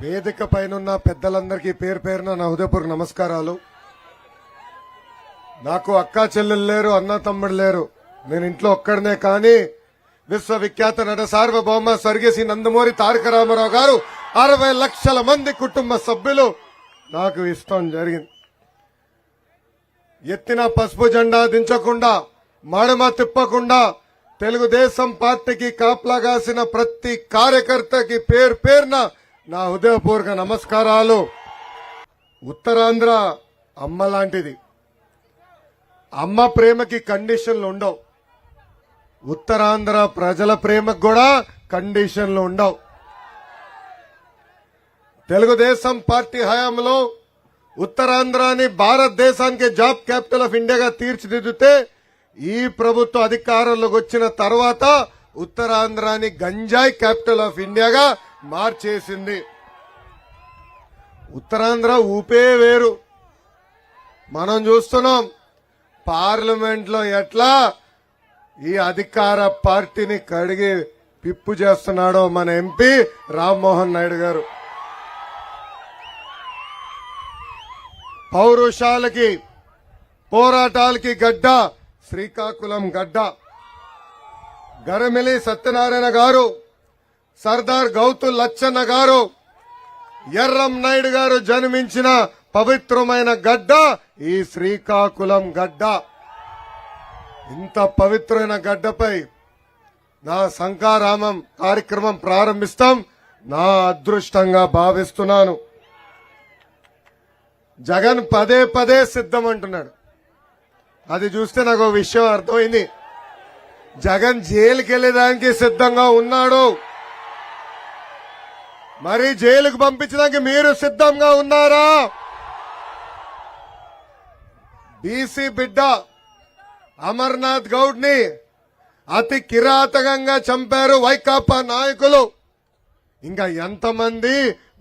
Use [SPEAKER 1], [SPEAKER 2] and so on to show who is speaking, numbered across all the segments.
[SPEAKER 1] వేదిక పైనున్న పెద్దలందరికీ పేరు పేరున నా హృదయపూర్వక నమస్కారాలు. నాకు అక్కా చెల్లెలు లేరు అన్న తమ్ముడు లేరు. నేను ఇంట్లో ఒక్కడనే కానీ విశ్వవిఖ్యాత నట సార్వభౌమ స్వర్గీయ నందమూరి తారక రామారావు గారు అరవై లక్షల మంది కుటుంబ సభ్యులు నాకు ఇష్టం జరిగింది. ఎత్తిన పసుపు జెండా దించకుండా మడమ తిప్పకుండా తెలుగుదేశం పార్టీకి కాపలాగాసిన ప్రతి కార్యకర్తకి పేరు పేరున నా హృదయపూర్వక నమస్కారాలు. ఉత్తరాంధ్ర అమ్మ లాంటిది. అమ్మ ప్రేమకి కండిషన్లు ఉండవు. ఉత్తరాంధ్ర ప్రజల ప్రేమకు కూడా కండిషన్లు ఉండవు. తెలుగుదేశం పార్టీ హయాంలో ఉత్తరాంధ్రాని భారతదేశానికి జాబ్ క్యాపిటల్ ఆఫ్ ఇండియాగా తీర్చిదిద్దితే ఈ ప్రభుత్వ అధికారంలోకి వచ్చిన తర్వాత ఉత్తరాంధ్రాని గంజాయి క్యాపిటల్ ఆఫ్ ఇండియాగా మార్చేసింది. ఉత్తరాంధ్ర ఊపే వేరు. మనం చూస్తున్నాం పార్లమెంట్లో ఎట్లా ఈ అధికార పార్టీని కడిగి పిప్పు చేస్తున్నాడో మన ఎంపీ రామ్మోహన్ నాయుడు గారు. పౌరుషాలకి పోరాటాలకి గడ్డ శ్రీకాకుళం గడ్డ. గరమిలి సత్యనారాయణ గారు సర్దార్ గౌతు లచ్చన్న గారు ఎర్రం నాయుడు గారు జన్మించిన పవిత్రమైన గడ్డ ఈ శ్రీకాకుళం గడ్డ. ఇంత పవిత్రమైన గడ్డపై నా శంకారామం కార్యక్రమం ప్రారంభిస్తాం. నా అదృష్టంగా భావిస్తున్నాను. జగన్ పదే పదే సిద్ధం అంటున్నాడు అది చూస్తే నాకు విషయం అర్థమైంది. జగన్ జైలుకి వెళ్ళేదానికి సిద్ధంగా ఉన్నాడు. మరి జైలుకు పంపించడానికి మీరు సిద్ధంగా ఉన్నారా? బీసీ బిడ్డ అమర్నాథ్ గౌడ్ని అతి కిరాతకంగా చంపారు వైకాపా నాయకులు. ఇంకా ఎంతమంది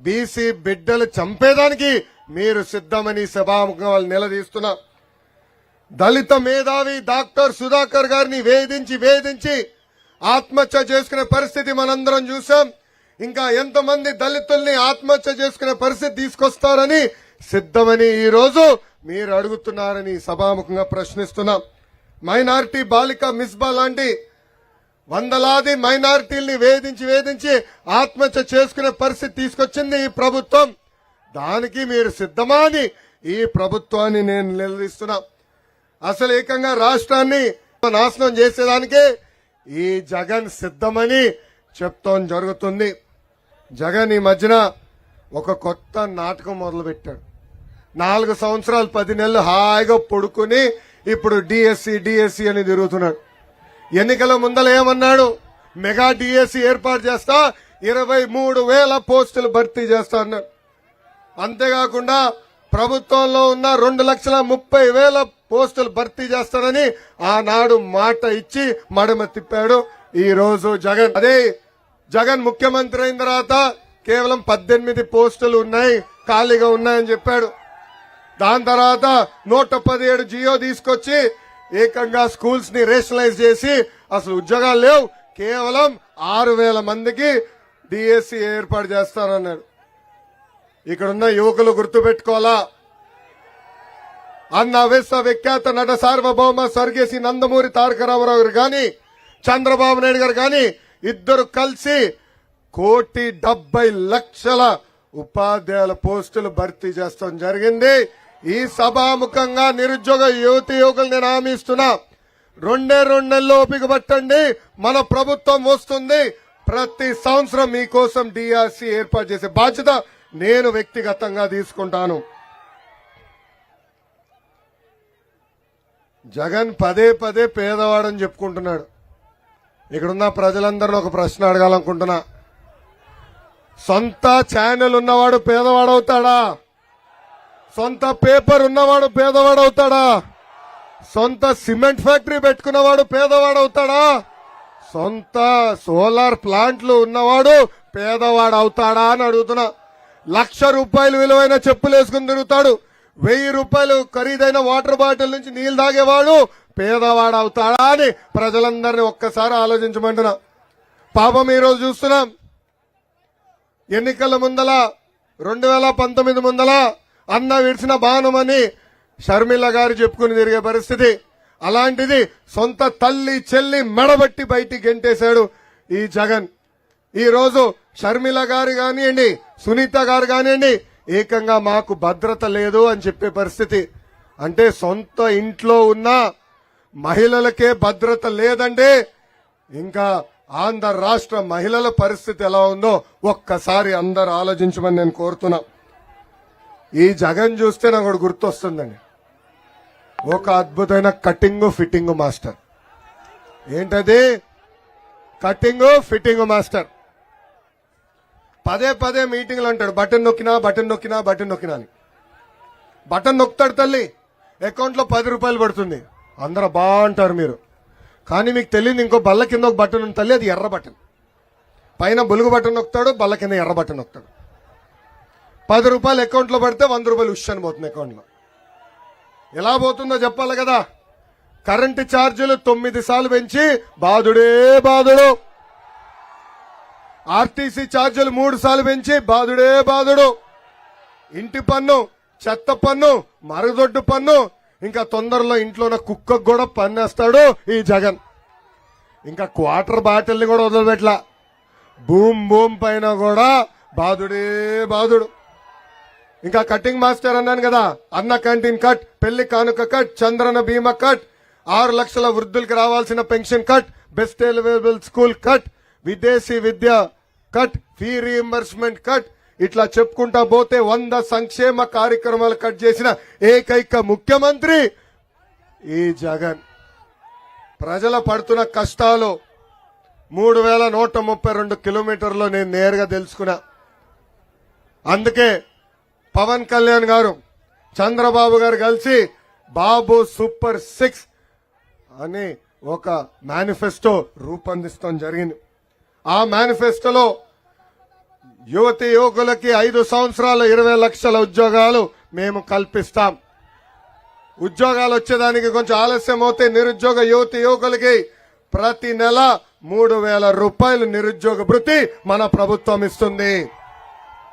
[SPEAKER 1] బీసీ బిడ్డలు చంపేదానికి మీరు సిద్ధమని సభాముఖం వాళ్ళు నిలదీస్తున్నా. దళిత మేధావి డాక్టర్ సుధాకర్ గారిని వేధించి వేధించి ఆత్మహత్య చేసుకునే పరిస్థితి మనందరం చూసాం. ఇంకా ఎంతమంది దళితుల్ని ఆత్మహత్య చేసుకునే పరిస్థితి తీసుకొస్తారని సిద్ధమని ఈ రోజు మీరు అడుగుతున్నారని సభాముఖంగా ప్రశ్నిస్తున్నాం. మైనారిటీ బాలిక మిస్బా లాంటి వందలాది మైనారిటీల్ని వేధించి వేధించి ఆత్మహత్య చేసుకునే పరిస్థితి తీసుకొచ్చింది ఈ ప్రభుత్వం. దానికి మీరు సిద్ధమా అని ఈ ప్రభుత్వాన్ని నేను నిలదీస్తున్నా. అసలు ఏకంగా రాష్ట్రాన్ని నాశనం చేసేదానికే ఈ జగన్ సిద్ధమని చెప్తాం జరుగుతుంది. జగన్ ఈ మధ్యన ఒక కొత్త నాటకం మొదలుపెట్టాడు. నాలుగు సంవత్సరాలు పది నెలలు హాయిగా పడుకుని ఇప్పుడు డిఎస్సి డిఎస్సి అని తిరుగుతున్నాడు. ఎన్నికల ముందల ఏమన్నాడు? మెగా డిఎస్సి ఏర్పాటు చేస్తా ఇరవై మూడు వేల పోస్టులు భర్తీ చేస్తా అన్నాడు. అంతేకాకుండా ప్రభుత్వంలో ఉన్న రెండు లక్షల ముప్పై వేల పోస్టులు భర్తీ చేస్తానని ఆనాడు మాట ఇచ్చి మడమ తిప్పాడు. ఈ రోజు జగన్. అదే జగన్ ముఖ్యమంత్రి అయిన తర్వాత కేవలం పద్దెనిమిది పోస్టులు ఉన్నాయి ఖాళీగా ఉన్నాయని చెప్పాడు. దాని తర్వాత నూట పదిహేడు జియో తీసుకొచ్చి ఏకంగా స్కూల్స్ని రేషనలైజ్ చేసి అసలు ఉద్యోగాలు లేవు కేవలం ఆరు వేల మందికి డిఎస్సి ఏర్పాటు చేస్తారన్నాడు. ఇక్కడున్న యువకులు గుర్తుపెట్టుకోవాలా? అన్న విశ్వ విఖ్యాత నట సార్వభౌమ స్వర్గేసి నందమూరి తారక రామారావు గారు కానీ చంద్రబాబు నాయుడు గారు కానీ ఇద్దరు కలిసి కోటి డెబ్బై లక్షల ఉపాధ్యాయుల పోస్టులు భర్తీ చేస్తాం జరిగింది. ఈ సభాముఖంగా నిరుద్యోగ యువతి యువకులు నేను హామీ ఇస్తున్నా. రెండే రెండు నెలలు ఓపిక పట్టండి. మన ప్రభుత్వం వస్తుంది. ప్రతి సంవత్సరం మీకోసం డిఆర్సి ఏర్పాటు చేసే బాధ్యత నేను వ్యక్తిగతంగా తీసుకుంటాను. జగన్ పదే పదే పేదవాడని చెప్పుకుంటున్నాడు. ఇక్కడున్న ప్రజలందరిని ఒక ప్రశ్న అడగాలనుకుంటున్నా. సొంత ఛానల్ ఉన్నవాడు పేదవాడవుతాడా? సొంత పేపర్ ఉన్నవాడు పేదవాడవుతాడా? సొంత సిమెంట్ ఫ్యాక్టరీ పెట్టుకున్నవాడు పేదవాడవుతాడా? సొంత సోలార్ ప్లాంట్లు ఉన్నవాడు పేదవాడు అవుతాడా అని అడుగుతున్నా. లక్ష రూపాయలు విలువైన చెప్పులు వేసుకుని తిరుగుతాడు. వెయ్యి రూపాయలు ఖరీదైన వాటర్ బాటిల్ నుంచి నీళ్ళు తాగేవాడు పేదవాడవుతాడా అని ప్రజలందరినీ ఒక్కసారి ఆలోచించమంటున్నా. పాపం ఈరోజు చూస్తున్నాం. ఎన్నికల ముందల రెండు వేల పంతొమ్మిది ముందల అన్న విడిచిన బాణమని షర్మిల గారు చెప్పుకుని తిరిగే పరిస్థితి. అలాంటిది సొంత తల్లి చెల్లి మెడబట్టి బయటికి గెంటేశాడు ఈ జగన్. ఈ రోజు షర్మిల గారు కానివ్వండి సునీత గారు కానివ్వండి ఏకంగా మాకు భద్రత లేదు అని చెప్పే పరిస్థితి. అంటే సొంత ఇంట్లో ఉన్న మహిళలకే భద్రత లేదంటే ఇంకా ఆంధ్ర రాష్ట్ర మహిళల పరిస్థితి ఎలా ఉందో ఒక్కసారి అందరు ఆలోచించమని నేను కోరుతున్నా. ఈ జగన్ చూస్తే నాకు ఒకటి గుర్తొస్తుందండి. ఒక అద్భుతమైన కటింగ్ ఫిట్టింగ్ మాస్టర్. ఏంటది? Cutting fitting master. పదే పదే మీటింగ్లు అంటాడు బటన్ నొక్కినా బటన్ నొక్కినా బటన్ నొక్కినా అని. బటన్ నొక్కుతాడు తల్లి. అకౌంట్లో పది రూపాయలు పడుతుంది. అందరూ బాగుంటారు మీరు. కానీ మీకు తెలియదు ఇంకో బల్ల కింద ఒక బటన్ ఉంది తల్లి అది ఎర్ర బటన్. పైన బొలుగు బటన్ నొక్కుతాడు బల్ల కింద ఎర్ర బటన్ నొక్కుతాడు. పది రూపాయలు అకౌంట్లో పడితే వంద రూపాయలు ఉష్ అని పోతుంది అకౌంట్లో. ఎలా పోతుందో చెప్పాలి కదా. కరెంటు ఛార్జీలు తొమ్మిది సార్లు పెంచి బాధుడే బాధుడు. ఆర్టీసీ ఛార్జీలు మూడు సార్లు పెంచి బాధుడే బాధుడు. ఇంటి పన్ను చెత్త పన్ను మరుగుదొడ్డు పన్ను ఇంకా తొందరలో ఇంట్లో ఉన్న కుక్కకు కూడా పన్నేస్తాడు ఈ జగన్. ఇంకా క్వార్టర్ బాటిల్ని కూడా వదిలిపెట్లా. భూమ్ భూమ్ పైన కూడా బాధుడే బాధుడు ఇంకా కటింగ్ మాస్టర్ అన్నాను కదా అన్న క్యాంటీన్ కట్ పెళ్ళి కానుక కట్ చంద్రన బీమా కట్ ఆరు లక్షల వృద్ధులకు రావాల్సిన pension cut best available school cut విదేశీ విద్య కట్ ఫీ రీఎంబర్స్మెంట్ కట్ ఇట్లా చెప్పుకుంటా పోతే వంద సంక్షేమ కార్యక్రమాలు కట్ చేసిన ఏకైక ముఖ్యమంత్రి ఈ జగన్. ప్రజల పడుతున్న కష్టాలు మూడు వేల నూట ముప్పై రెండు కిలోమీటర్లు నేను నేరుగా తెలుసుకున్నా. అందుకే పవన్ కళ్యాణ్ గారు చంద్రబాబు గారు కలిసి బాబు సూపర్ సిక్స్ అని ఒక మేనిఫెస్టో రూపొందిస్తాం జరిగింది. ఆ మేనిఫెస్టోలో యువతి యువకులకి ఐదు సంవత్సరాల ఇరవై లక్షల ఉద్యోగాలు మేము కల్పిస్తాం. ఉద్యోగాలు వచ్చేదానికి కొంచెం ఆలస్యం అవుతే నిరుద్యోగ యువతి యువకులకి ప్రతి నెల మూడు వేల రూపాయలు నిరుద్యోగ భృతి మన ప్రభుత్వం ఇస్తుంది.